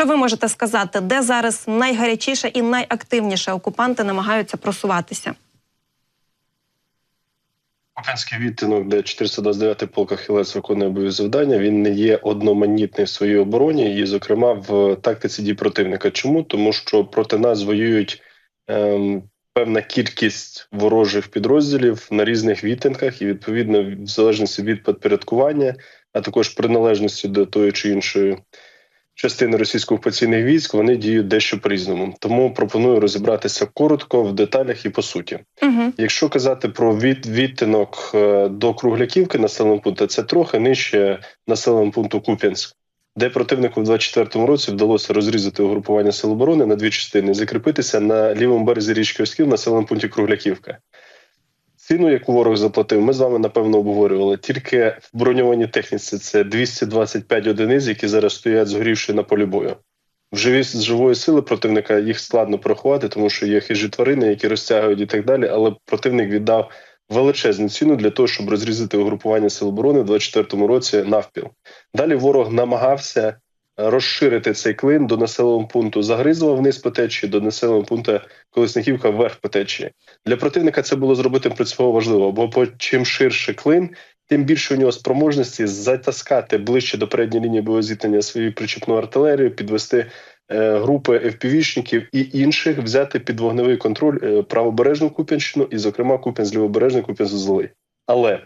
Що ви можете сказати, де зараз найгарячіше і найактивніше окупанти намагаються просуватися? Куп'янський відтинок, де 429-й полк Ахілес виконує бойові завдання, він не є одноманітний в своїй обороні, і, зокрема, в тактиці дій противника. Чому? Тому що проти нас воюють ем, певна кількість ворожих підрозділів на різних відтинках, і відповідно, в залежності від підпорядкування, а також приналежності до тої чи іншої частини російсько-окупаційних військ, вони діють дещо по різному. Тому пропоную розібратися коротко в деталях і по суті. Угу. Якщо казати про від, відтинок е, до Кругляківки населеного пункту, це трохи нижче населеного пункту Куп'янськ, де противнику в 24-му році вдалося розрізати угрупування сил оборони на дві частини, і закріпитися на лівому березі річки Оскіл населеному пункті Кругляківка. Ціну, яку ворог заплатив, ми з вами напевно обговорювали. Тільки в броньованій техніці це 225 одиниць, які зараз стоять згорівши на полі бою. В живі з живої сили противника їх складно порахувати, тому що є хижі тварини, які розтягують і так далі. Але противник віддав величезну ціну для того, щоб розрізати угрупування сил оборони в 24-му році навпіл. Далі ворог намагався розширити цей клин до населеного пункту Загризова вниз по течії, до населеного пункту Колесниківка вверх по течії. Для противника це було зробити принципово важливо, бо по чим ширше клин, тим більше у нього спроможності затаскати ближче до передньої лінії боєзіткнення свою причіпну артилерію, підвести е, групи ФПВ-шників і інших, взяти під вогневий контроль е, правобережну Куп'янщину і, зокрема, Куп'янськ лівобережний Куп'янськ злий. Але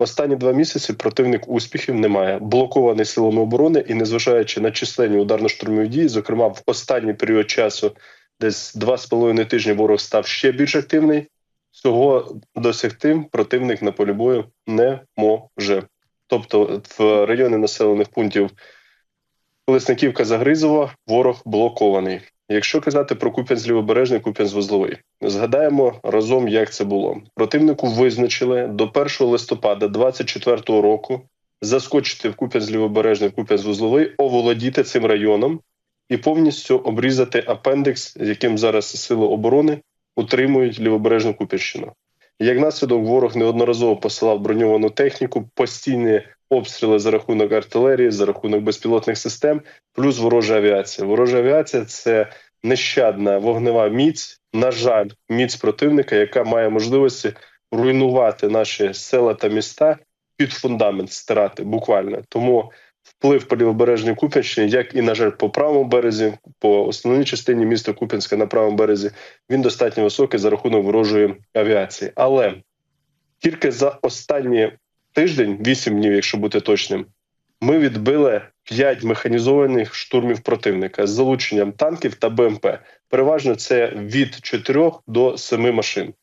останні два місяці противник успіхів немає, блокований силами оборони і, незважаючи на численні ударно-штурмові дії, зокрема в останній період часу, десь два з половиною тижні ворог став ще більш активний. Цього досягти противник на полі бою не може. Тобто, в районі населених пунктів Колесниківка Загризова ворог блокований. Якщо казати про Куп'янськ лівобережний, Куп'янськ вузловий, згадаємо разом, як це було. Противнику визначили до 1 листопада 2024 року заскочити в Куп'янськ лівобережний, Куп'янськ вузловий, оволодіти цим районом і повністю обрізати апендекс, яким зараз сили оборони утримують лівобережну Куп'янщину. Як наслідок, ворог неодноразово посилав броньовану техніку, постійні обстріли за рахунок артилерії, за рахунок безпілотних систем, плюс ворожа авіація. Ворожа авіація це нещадна вогнева міць, на жаль, міць противника, яка має можливості руйнувати наші села та міста під фундамент стирати буквально. Тому вплив по лівобережній Куп'янщині, як і на жаль, по правому березі, по основній частині міста Куп'янська на правому березі, він достатньо високий за рахунок ворожої авіації. Але тільки за останні тиждень, 8 днів, якщо бути точним, ми відбили 5 механізованих штурмів противника з залученням танків та БМП. Переважно це від 4 до 7 машин.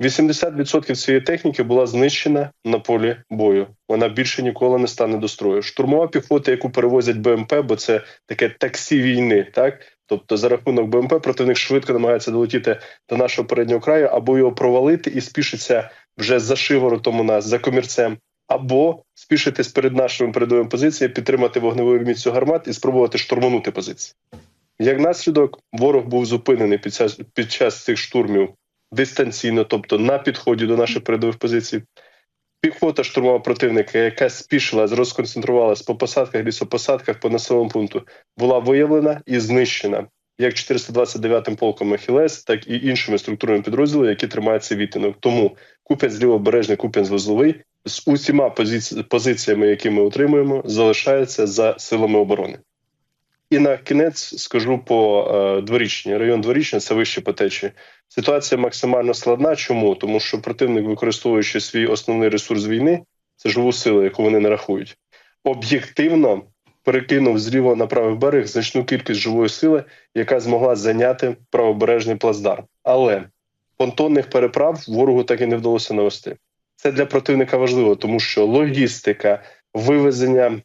80% цієї техніки була знищена на полі бою. Вона більше ніколи не стане до строю. Штурмова піхота, яку перевозять БМП, бо це таке таксі війни, так тобто за рахунок БМП противник швидко намагається долетіти до нашого переднього краю або його провалити і спішиться вже за шиворотом у нас за комірцем, або спішитись перед нашими передовими позиціями, підтримати вогневу міцю гармат і спробувати штурманути позиції. Як наслідок, ворог був зупинений під час, під час цих штурмів дистанційно, тобто на підході до наших передових позицій. Піхота штурмова противника, яка спішила, розконцентрувалась по посадках, лісопосадках по населеному пункту, була виявлена і знищена як 429-м полком Ахілес, так і іншими структурними підрозділами, які тримають цей відтинок. Тому Куп'янськ лівобережний, Куп'янськ вузловий з усіма позиці... позиціями, які ми отримуємо, залишається за силами оборони. І на кінець скажу по е, дворічні. Район дворічні це вище по течії. Ситуація максимально складна. Чому? Тому що противник, використовуючи свій основний ресурс війни, це живу силу, яку вони не рахують. Об'єктивно перекинув зліва на правий берег значну кількість живої сили, яка змогла зайняти правобережний плацдарм. Але понтонних переправ ворогу так і не вдалося навести. Це для противника важливо, тому що логістика, вивезення,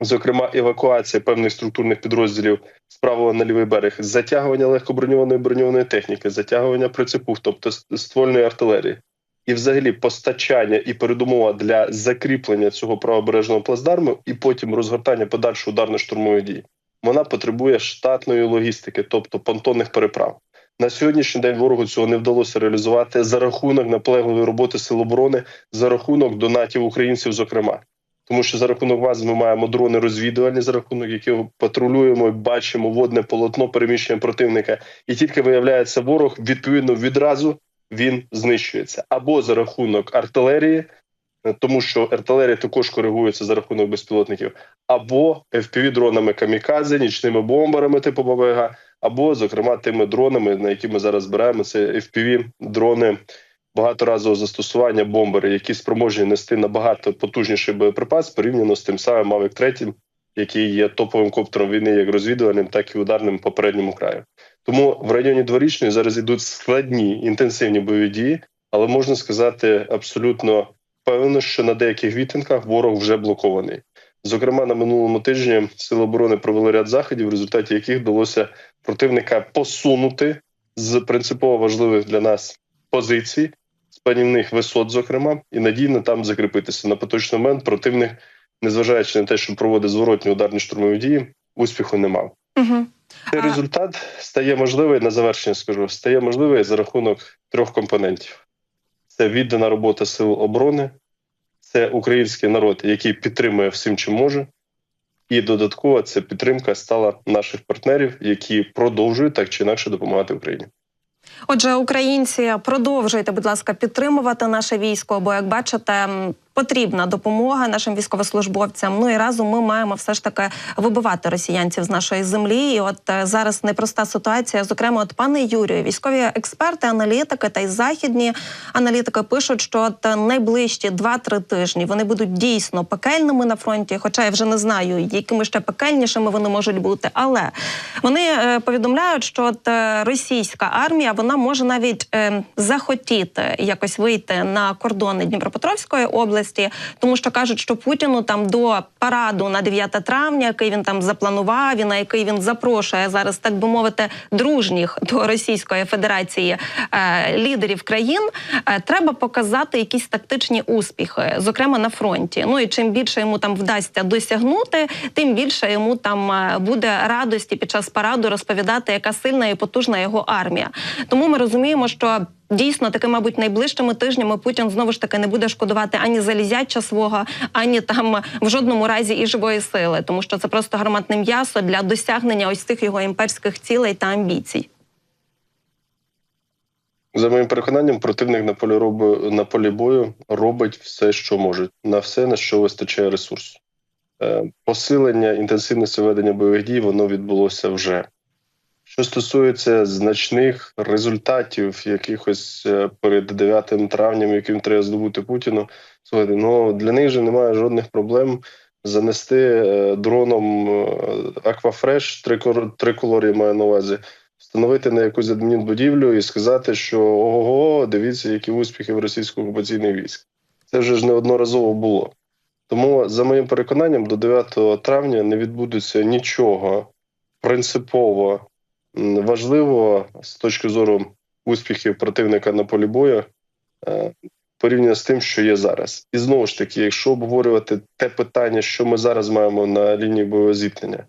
зокрема евакуація певних структурних підрозділів справа на лівий берег, затягування легкоброньованої броньованої техніки, затягування прицепу, тобто ствольної артилерії, і, взагалі, постачання і передумова для закріплення цього правобережного плацдарму, і потім розгортання подальшої ударно-штурмової дії. Вона потребує штатної логістики, тобто понтонних переправ. На сьогоднішній день ворогу цього не вдалося реалізувати за рахунок наполегливої роботи сил оборони, за рахунок донатів українців, зокрема. Тому що за рахунок вас ми маємо дрони розвідувальні, за рахунок яких патрулюємо, бачимо водне полотно переміщення противника, і тільки виявляється ворог, відповідно відразу він знищується або за рахунок артилерії, е, тому що артилерія також коригується за рахунок безпілотників, або fpv дронами камікадзе, нічними бомбарами типу ББГ, або, зокрема, тими дронами, на які ми зараз збираємо, це fpv дрони багаторазового застосування бомбери, які спроможні нести набагато потужніший боєприпас порівняно з тим самим Mavic 3, який є топовим коптером війни, як розвідувальним, так і ударним по передньому краю. Тому в районі дворічної зараз йдуть складні інтенсивні бойові дії, але можна сказати абсолютно впевнено, що на деяких відтинках ворог вже блокований. Зокрема, на минулому тижні Сили оборони провели ряд заходів, в результаті яких вдалося противника посунути з принципово важливих для нас позицій, з панівних висот, зокрема, і надійно там закріпитися. На поточний момент противник, незважаючи на те, що проводить зворотні ударні штурмові дії, успіху не мав. Угу. Цей А- результат стає можливий на завершення. Скажу, стає можливий за рахунок трьох компонентів: це віддана робота сил оборони, це український народ, який підтримує всім, чим може. І додатково це підтримка стала наших партнерів, які продовжують так чи інакше допомагати Україні. Отже, українці, продовжуйте, будь ласка, підтримувати наше військо, бо як бачите. Потрібна допомога нашим військовослужбовцям. Ну і разом ми маємо все ж таки вибивати росіянців з нашої землі. І от е, зараз непроста ситуація. Зокрема, от пане Юрію, військові експерти, аналітики та й західні аналітики пишуть, що от найближчі 2-3 тижні вони будуть дійсно пекельними на фронті. Хоча я вже не знаю, якими ще пекельнішими вони можуть бути. Але вони е, повідомляють, що от е, російська армія вона може навіть е, захотіти якось вийти на кордони Дніпропетровської області, тому що кажуть, що Путіну там до параду на 9 травня, який він там запланував, і на який він запрошує зараз, так би мовити, дружніх до Російської Федерації е, лідерів країн, е, треба показати якісь тактичні успіхи, зокрема на фронті. Ну і чим більше йому там вдасться досягнути, тим більше йому там е, буде радості під час параду розповідати, яка сильна і потужна його армія. Тому ми розуміємо, що. Дійсно, таки, мабуть, найближчими тижнями Путін знову ж таки не буде шкодувати ані залізяча свого, ані там в жодному разі і живої сили, тому що це просто гарматне м'ясо для досягнення ось цих його імперських цілей та амбіцій. За моїм переконанням, противник на полі роб... на полі бою робить все, що може, на все, на що вистачає ресурсу. Е, Посилення інтенсивності ведення бойових дій воно відбулося вже. Що стосується значних результатів, якихось е, перед 9 травням, яким треба здобути Путіну, слухайте, ну для них же немає жодних проблем занести е, дроном е, Аквафреш, триколор, триколор я маю на увазі, встановити на якусь адмінбудівлю і сказати, що ого, дивіться, які успіхи в російсько-окупаційних військ. Це вже ж неодноразово було. Тому, за моїм переконанням, до 9 травня не відбудеться нічого принципово м, важливого з точки зору успіхів противника на полі бою е, порівняно з тим, що є зараз. І знову ж таки, якщо обговорювати те питання, що ми зараз маємо на лінії бойового зіткнення,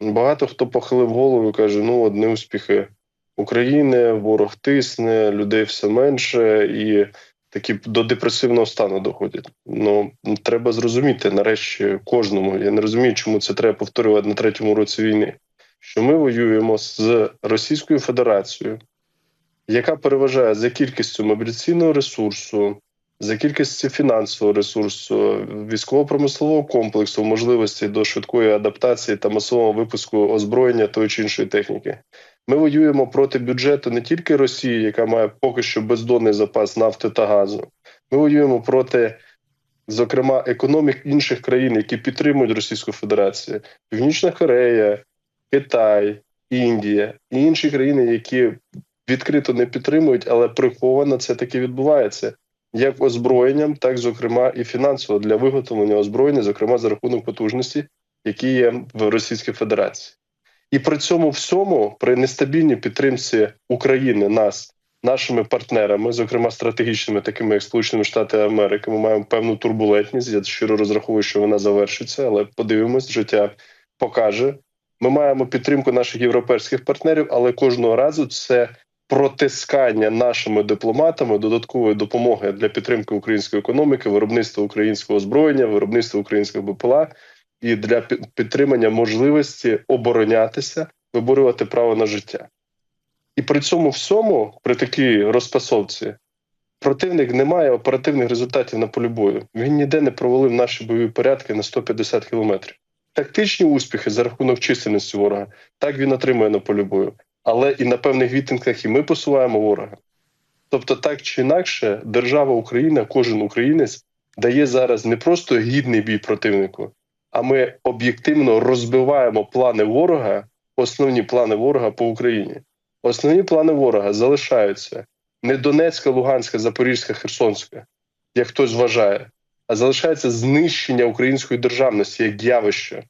багато хто похилив голову і каже: ну, одні успіхи України, ворог тисне, людей все менше, і такі до депресивного стану доходять. Ну треба зрозуміти нарешті кожному. Я не розумію, чому це треба повторювати на третьому році війни. Що ми воюємо з Російською Федерацією, яка переважає за кількістю мобіляційного ресурсу, за кількістю фінансового ресурсу, військово-промислового комплексу, можливості до швидкої адаптації та масового випуску озброєння тої чи іншої техніки. Ми воюємо проти бюджету не тільки Росії, яка має поки що бездонний запас нафти та газу. Ми воюємо проти, зокрема, економік інших країн, які підтримують Російську Федерацію, Північна Корея, Китай, Індія і інші країни, які відкрито не підтримують, але приховано це таки відбувається. Як озброєнням, так зокрема і фінансово для виготовлення озброєння, зокрема за рахунок потужності, які є в Російській Федерації. І при цьому всьому, при нестабільній підтримці України, нас, нашими партнерами, зокрема стратегічними, такими як Сполучені Штати Америки, ми маємо певну турбулентність. Я щиро розраховую, що вона завершиться, але подивимось, життя покаже. Ми маємо підтримку наших європейських партнерів, але кожного разу це протискання нашими дипломатами додаткової допомоги для підтримки української економіки, виробництва українського озброєння, виробництва українських БПЛА і для підтримання можливості оборонятися, виборювати право на життя. І при цьому всьому, при такій розпасовці, противник не має оперативних результатів на полі бою. Він ніде не провалив наші бойові порядки на 150 кілометрів. Тактичні успіхи за рахунок чисельності ворога так він отримує на полі бою, але і на певних відтинках і ми посуваємо ворога. Тобто, так чи інакше, держава Україна, кожен українець дає зараз не просто гідний бій противнику, а ми об'єктивно розбиваємо плани ворога, основні плани ворога по Україні. Основні плани ворога залишаються не Донецька, Луганська, Запорізька, Херсонська, як хтось вважає, залишається знищення української державності як явище.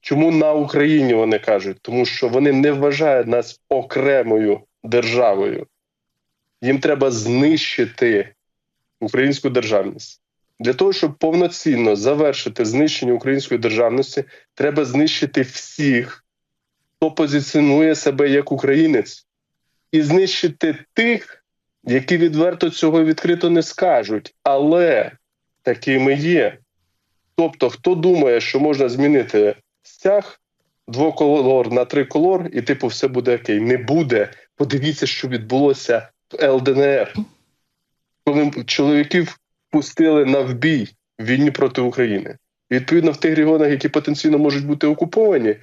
Чому на Україні вони кажуть? Тому що вони не вважають нас окремою державою. Їм треба знищити українську державність. Для того, щоб повноцінно завершити знищення української державності, треба знищити всіх, хто позиціонує себе як українець, і знищити тих, які відверто цього відкрито не скажуть, але такими є. Тобто, хто думає, що можна змінити стяг двоколор на триколор, і типу все буде окей. Не буде. Подивіться, що відбулося в ЛДНР, коли чоловіків пустили на вбій в війні проти України. І, відповідно, в тих регіонах, які потенційно можуть бути окуповані,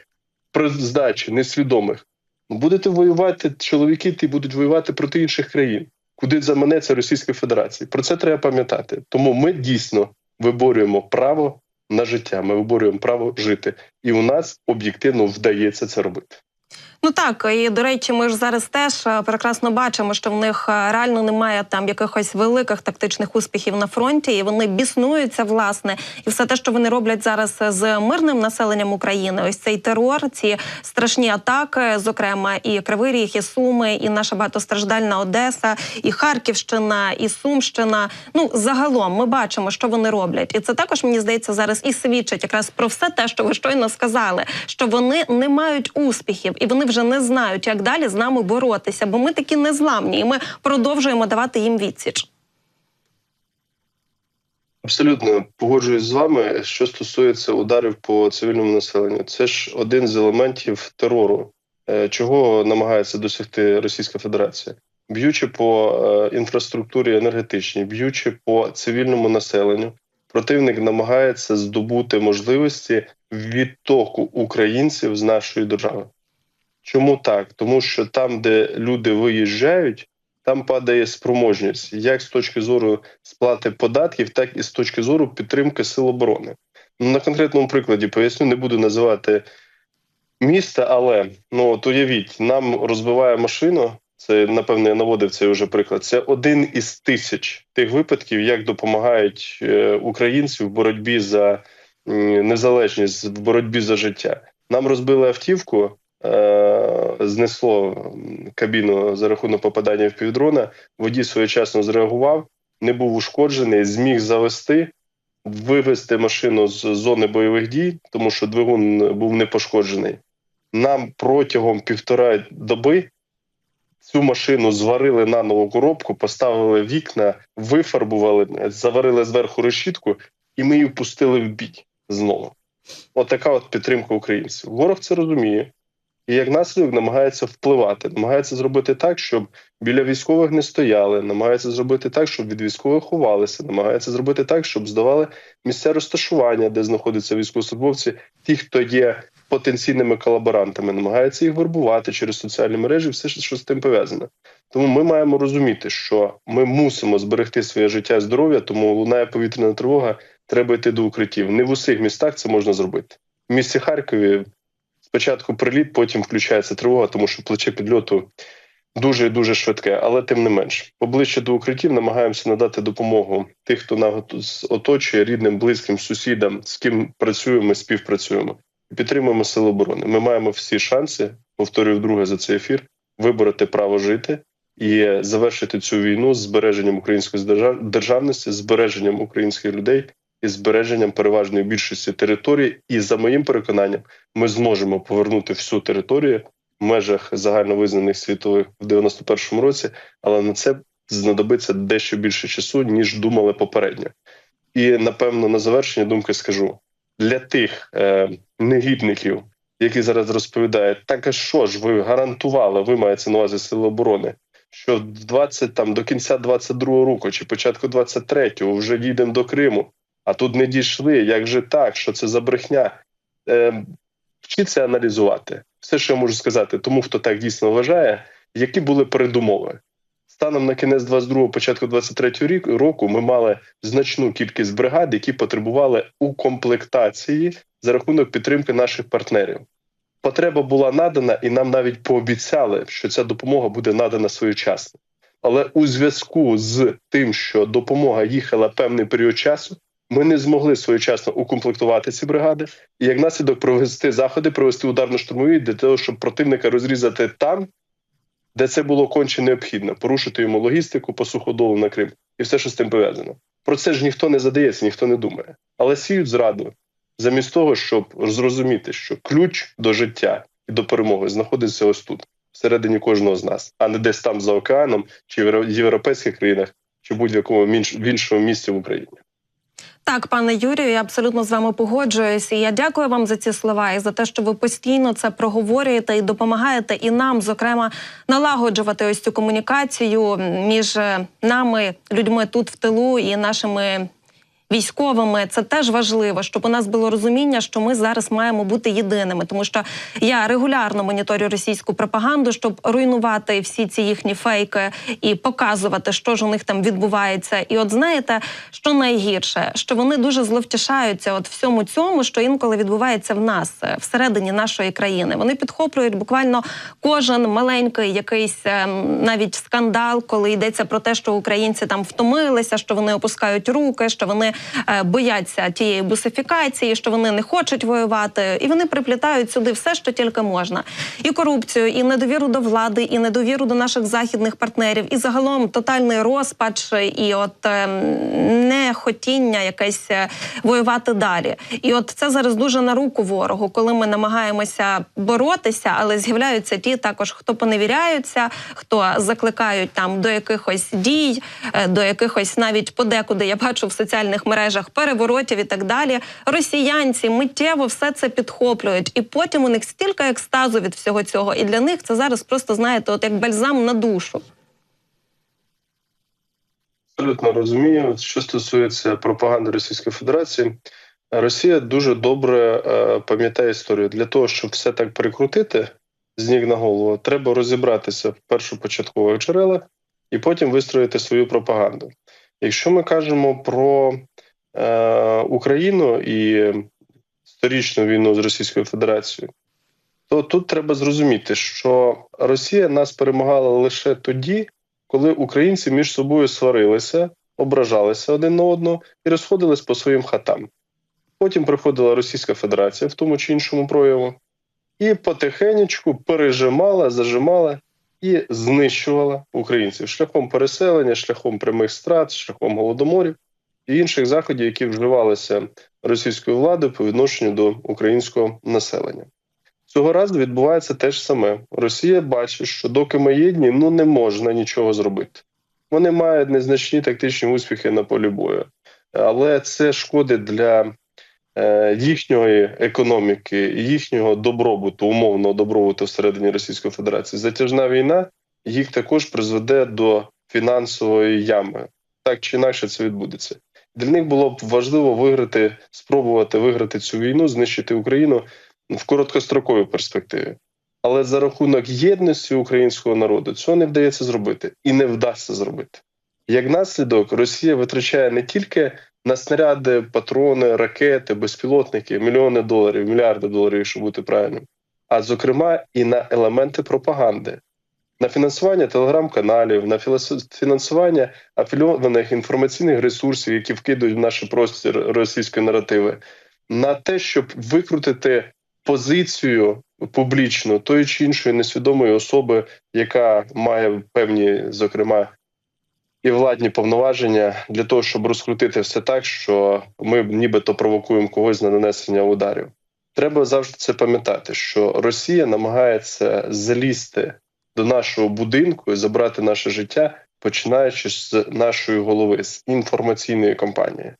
при здачі несвідомих, будете воювати, чоловіки ті будуть воювати проти інших країн, куди заманеться Російська Федерація. Про це треба пам'ятати. Тому ми дійсно виборюємо право на життя. Ми виборюємо право жити, і у нас об'єктивно вдається це робити. Ну так і до речі, ми ж зараз теж е, прекрасно бачимо, що в них е, реально немає там якихось великих тактичних успіхів на фронті, і вони біснуються власне. І все те, що вони роблять зараз з мирним населенням України, ось цей терор, ці страшні атаки, зокрема і Кривий Ріг, і Суми, і наша багатостраждальна Одеса, і Харківщина, і Сумщина. Ну загалом ми бачимо, що вони роблять, і це також мені здається зараз і свідчить якраз про все те, що ви щойно сказали, що вони не мають успіхів, і вони вже не знають, як далі з нами боротися, бо ми такі незламні, і ми продовжуємо давати їм відсіч. Абсолютно погоджуюсь з вами. Що стосується ударів по цивільному населенню, це ж один з елементів терору, е, чого намагається досягти Російська Федерація, б'ючи по е, інфраструктурі енергетичній, б'ючи по цивільному населенню, противник намагається здобути можливості відтоку українців з нашої держави. Чому так? Тому що там, де люди виїжджають, там падає спроможність, як з точки зору сплати податків, так і з точки зору підтримки сил оборони. Ну, на конкретному прикладі поясню, не буду називати міста, але ну от уявіть, нам розбиває машину. Це напевне я наводив цей вже приклад. Це один із тисяч тих випадків, як допомагають е, українці в боротьбі за незалежність, в боротьбі за життя. Нам розбили автівку, знесло кабіну за рахунок попадання в півдрона. Водій своєчасно зреагував, не був ушкоджений, зміг завести, вивести машину з зони бойових дій, тому що двигун був не пошкоджений. Нам протягом півтора доби цю машину зварили на нову коробку, поставили вікна, вифарбували, заварили зверху решітку, і ми її впустили в бій знову. Отака от підтримка українців. Ворог це розуміє. І як наслідок намагається впливати, намагається зробити так, щоб біля військових не стояли, намагається зробити так, щоб від військових ховалися, намагається зробити так, щоб здавали місця розташування, де знаходяться військовослужбовці, ті, хто є потенційними колаборантами, намагається їх вербувати через соціальні мережі, все що з тим пов'язане. Тому ми маємо розуміти, що ми мусимо зберегти своє життя і здоров'я, тому лунає повітряна тривога, треба йти до укриттів. Не в усіх містах це можна зробити. В місті Харкові спочатку приліт, потім включається тривога, тому що плече підльоту дуже і дуже швидке, але тим не менш, поближче до укриттів намагаємося надати допомогу тих, хто нас оточує рідним, близьким, сусідам, з ким працюємо, співпрацюємо. І Підтримуємо сили оборони. Ми маємо всі шанси, повторюю вдруге за цей ефір, вибороти право жити і завершити цю війну з збереженням української держав- державності, збереженням українських людей і збереженням переважної більшості території. І за моїм переконанням, ми зможемо повернути всю територію в межах загальновизнаних світових в 91-му році, але на це знадобиться дещо більше часу, ніж думали попередньо. І напевно на завершення думки скажу для тих е, негідників, які зараз розповідають, так а що ж ви гарантували, ви маєте на увазі сили оборони, що в 20, там до кінця 22-го року чи початку 23-го вже дійдемо до Криму, а тут не дійшли. Як же так? Що це за брехня? Е, вчіться аналізувати все, що я можу сказати, тому хто так дійсно вважає, які були передумови. Станом на кінець 22-го, початку 23-го рік року ми мали значну кількість бригад, які потребували укомплектації за рахунок підтримки наших партнерів. Потреба була надана, і нам навіть пообіцяли, що ця допомога буде надана своєчасно. Але у зв'язку з тим, що допомога їхала певний період часу, ми не змогли своєчасно укомплектувати ці бригади, і як наслідок провести заходи, провести ударно-штурмові для того, щоб противника розрізати там, де це було конче необхідно, порушити йому логістику по суходолу на Крим і все, що з тим пов'язано. Про це ж ніхто не задається, ніхто не думає. Але сіють зраду, замість того, щоб зрозуміти, що ключ до життя і до перемоги знаходиться ось тут, всередині кожного з нас, а не десь там за океаном, чи в європейських країнах, чи будь-якому в іншому місці в Україні. Так, пане Юрію, я абсолютно з вами погоджуюсь. І я дякую вам за ці слова і за те, що ви постійно це проговорюєте і допомагаєте і нам, зокрема, налагоджувати ось цю комунікацію між нами, людьми тут в тилу і нашими. Військовими це теж важливо, щоб у нас було розуміння, що ми зараз маємо бути єдиними, тому що я регулярно моніторю російську пропаганду, щоб руйнувати всі ці їхні фейки і показувати, що ж у них там відбувається. І от знаєте, що найгірше, що вони дуже зловтішаються, от всьому цьому, що інколи відбувається в нас е, всередині нашої країни. Вони підхоплюють буквально кожен маленький якийсь ем, навіть скандал, коли йдеться про те, що українці там втомилися, що вони опускають руки, що вони е, бояться тієї бусифікації, що вони не хочуть воювати, і вони приплітають сюди все, що тільки можна, і корупцію, і недовіру до влади, і недовіру до наших західних партнерів, і загалом тотальний розпач, і от е, нехотіння якесь е, воювати далі. І от це зараз дуже на руку ворогу, коли ми намагаємося боротися, але з'являються ті також, хто поневіряються, хто закликають там до якихось дій, е, до якихось навіть подекуди я бачу в соціальних мережах переворотів і так далі. Росіянці миттєво все це підхоплюють, і потім у них стільки екстазу від всього цього, і для них це зараз просто знаєте, от як бальзам на душу. Абсолютно розумію. Що стосується пропаганди Російської Федерації, Росія дуже добре е, пам'ятає історію. Для того, щоб все так перекрутити з ніг на голову, треба розібратися в першопочаткових джерелах і потім вистроїти свою пропаганду. Якщо ми кажемо про е, Україну і сторічну війну з Російською Федерацією, то тут треба зрозуміти, що Росія нас перемагала лише тоді, коли українці між собою сварилися, ображалися один на одного і розходились по своїм хатам. Потім приходила Російська Федерація в тому чи іншому прояву, і потихеньку пережимала, зажимала і знищувала українців шляхом переселення, шляхом прямих страт, шляхом голодоморів і інших заходів, які вживалися російською владою по відношенню до українського населення. Цього разу відбувається те ж саме. Росія бачить, що доки ми єдні, ну не можна нічого зробити. Вони мають незначні тактичні успіхи на полі бою, але це шкодить для їхньої економіки, їхнього добробуту, умовного добробуту всередині Російської Федерації. Затяжна війна їх також призведе до фінансової ями. Так чи інакше це відбудеться. Для них було б важливо виграти, спробувати виграти цю війну, знищити Україну в короткостроковій перспективі. Але за рахунок єдності українського народу цього не вдається зробити і не вдасться зробити. Як наслідок, Росія витрачає не тільки на снаряди, патрони, ракети, безпілотники, мільйони доларів, мільярди доларів, якщо бути правильним, а зокрема і на елементи пропаганди, на фінансування телеграм-каналів, на фінансування афільованих інформаційних ресурсів, які вкидують в наш простір російської наративи, на те, щоб викрутити позицію публічно тої чи іншої несвідомої особи, яка має певні, зокрема, і владні повноваження для того, щоб розкрутити все так, що ми нібито провокуємо когось на нанесення ударів. Треба завжди це пам'ятати, що Росія намагається залізти до нашого будинку і забрати наше життя, починаючи з нашої голови, з інформаційної кампанії.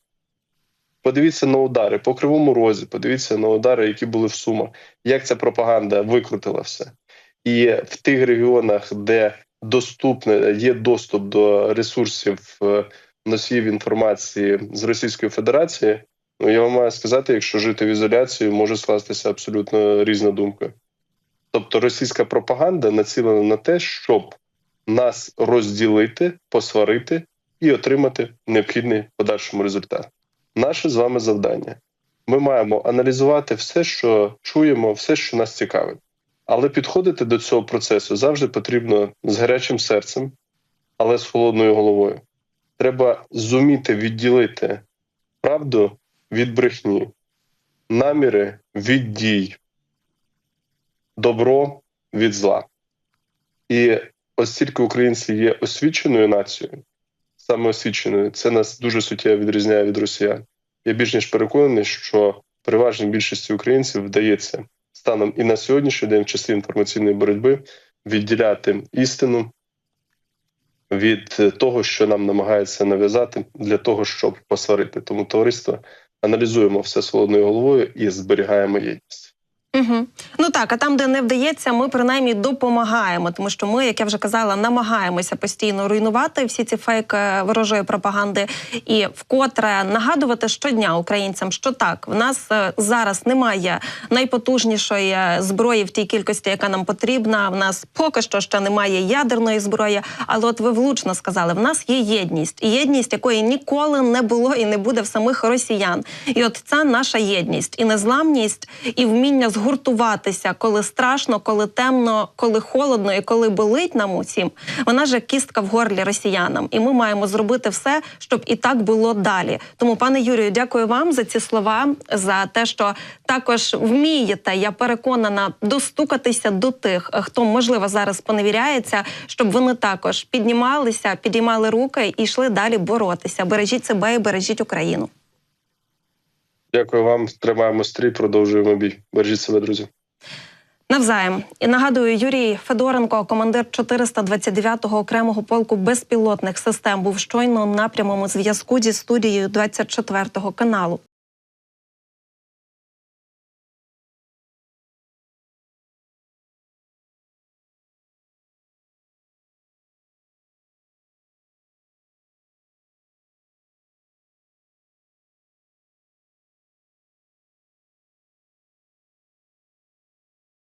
Подивіться на удари по кривому розі, подивіться на удари, які були в Сумах, як ця пропаганда викрутила все. І в тих регіонах, де доступне є доступ до ресурсів е, носіїв інформації з Російської Федерації, ну я вам маю сказати, якщо жити в ізоляції, може скластися абсолютно різна думка. Тобто російська пропаганда націлена на те, щоб нас розділити, посварити і отримати необхідний подальшому результат. Наше з вами завдання. Ми маємо аналізувати все, що чуємо, все, що нас цікавить. Але підходити до цього процесу завжди потрібно з гарячим серцем, але з холодною головою. Треба зуміти відділити правду від брехні, наміри від дій, добро від зла. І оскільки українці є освіченою нацією, саме освіченою, це нас дуже суттєво відрізняє від росіян. Я більш ніж переконаний, що переважній більшості українців вдається станом і на сьогоднішній день в часи інформаційної боротьби відділяти істину від е, того, що нам намагається нав'язати для того, щоб посварити. Тому товариство аналізуємо все солодною головою і зберігаємо єдність. Угу. Ну так, а там, де не вдається, ми принаймні допомагаємо, тому що ми, як я вже казала, намагаємося постійно руйнувати всі ці фейки ворожої пропаганди і вкотре нагадувати щодня українцям, що так, в нас е, зараз немає найпотужнішої е, зброї в тій кількості, яка нам потрібна. В нас поки що ще немає ядерної зброї. Але от ви влучно сказали, в нас є єдність, і єдність, якої ніколи не було і не буде в самих росіян. І от це наша єдність і незламність, і вміння згуртуватися, коли страшно, коли темно, коли холодно і коли болить нам усім. Вона ж кістка в горлі росіянам, і ми маємо зробити все, щоб і так було далі. Тому, пане Юрію, дякую вам за ці слова, за те, що також вмієте. Я переконана достукатися до тих, хто можливо зараз поневіряється, щоб вони також піднімалися, підіймали руки і йшли далі боротися. Бережіть себе і бережіть Україну. Дякую вам. Тримаємо стрій, продовжуємо бій. Бережіть себе, друзі. Навзаєм і нагадую, Юрій Федоренко, командир 429-го окремого полку безпілотних систем, був щойно на прямому зв'язку зі студією 24-го каналу.